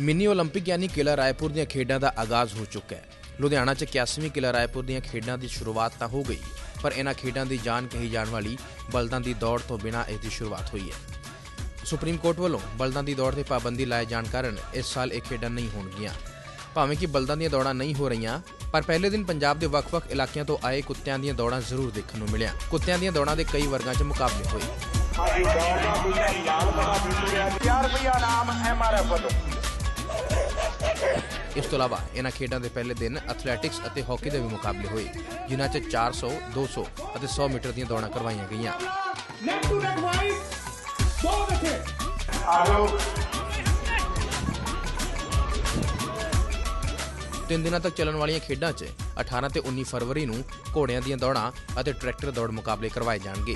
Mini 올림픽 ਯਾਨੀ ਕਿਲਾ ਰਾਏਪੁਰ ਦੀਆਂ ਖੇਡਾਂ ਦਾ ਆਗਾਜ਼ ਹੋ ਚੁੱਕਾ ਹੈ ਲੁਧਿਆਣਾ 'ਚ 81ਵੀਂ ਕਿਲਾ ਰਾਏਪੁਰ ਦੀਆਂ ਖੇਡਾਂ ਦੀ ਸ਼ੁਰੂਆਤ ਤਾਂ ਹੋ ਗਈ ਪਰ ਇਹਨਾਂ ਖੇਡਾਂ ਦੀ ਜਾਨ ਕਹੀ ਜਾਣ ਵਾਲੀ ਬਲਦਾਂ ਦੀ ਦੌੜ ਤੋਂ ਬਿਨਾਂ ਇਸ ਦੀ ਸ਼ੁਰੂਆਤ ਹੋਈ ਹੈ ਸੁਪਰੀਮ ਕੋਰਟ ਵੱਲੋਂ ਬਲਦਾਂ ਦੀ ਦੌੜ ਤੇ ਪਾਬੰਦੀ ਲਾਏ ਜਾਣ ਕਾਰਨ ਇਸ ਸਾਲ ਇਹ ਖੇਡਾਂ ਨਹੀਂ ਹੋਣਗੀਆਂ ਭਾਵੇਂ ਕਿ ਬਲਦਾਂ ਦੀਆਂ ਦੌੜਾਂ ਨਹੀਂ ਹੋ ਰਹੀਆਂ ਪਰ ਪਹਿਲੇ ਦਿਨ ਪੰਜਾਬ ਦੇ ਵੱਖ-ਵੱਖ ਇਲਾਕਿਆਂ ਤੋਂ ਆਏ ਕੁੱਤਿਆਂ ਦੀਆਂ ਦੌੜਾਂ ਜ਼ਰੂਰ ਦੇਖਣ ਨੂੰ ਮਿਲਿਆ ਕੁੱਤਿਆਂ ਦੀਆਂ ਦੌੜਾਂ ਦੇ ਕਈ ਵਰਗਾਂ 'ਚ ਮੁਕਾਬਲੇ ਹੋਏ ਹਾਂਜੀ ਦੌੜ ਦਾ ਦੂਜਾ ਲਾਲ ਬਣਾ ਦਿੱਤਾ ਗਿਆ 1000 ਰੁਪਇਆ ਨਾਮ ਐਮਆਰਐਫ ਵੱਲੋਂ ਇਸ ਤੋਂ ਇਲਾਵਾ ਇਹਨਾਂ ਖੇਡਾਂ ਦੇ ਪਹਿਲੇ ਦਿਨ ਐਥਲੈਟਿਕਸ ਅਤੇ ਹਾਕੀ ਦੇ ਵੀ ਮੁਕਾਬਲੇ ਹੋਏ ਜਿਨ੍ਹਾਂ 'ਚ 400, 200 ਅਤੇ 100 ਮੀਟਰ ਦੀਆਂ ਦੌੜਾਂ ਕਰਵਾਈਆਂ ਗਈਆਂ। ਟੂ ਵਾਈਡ ਆਜੋ। ਤਿੰਨ ਦਿਨਾਂ ਤੱਕ ਚੱਲਣ ਵਾਲੀਆਂ ਖੇਡਾਂ 'ਚ 18 ਤੇ 19 ਫਰਵਰੀ ਨੂੰ ਘੋੜਿਆਂ ਦੀਆਂ ਦੌੜਾਂ ਅਤੇ ਟਰੈਕਟਰ ਦੌੜ ਮੁਕਾਬਲੇ ਕਰਵਾਏ ਜਾਣਗੇ।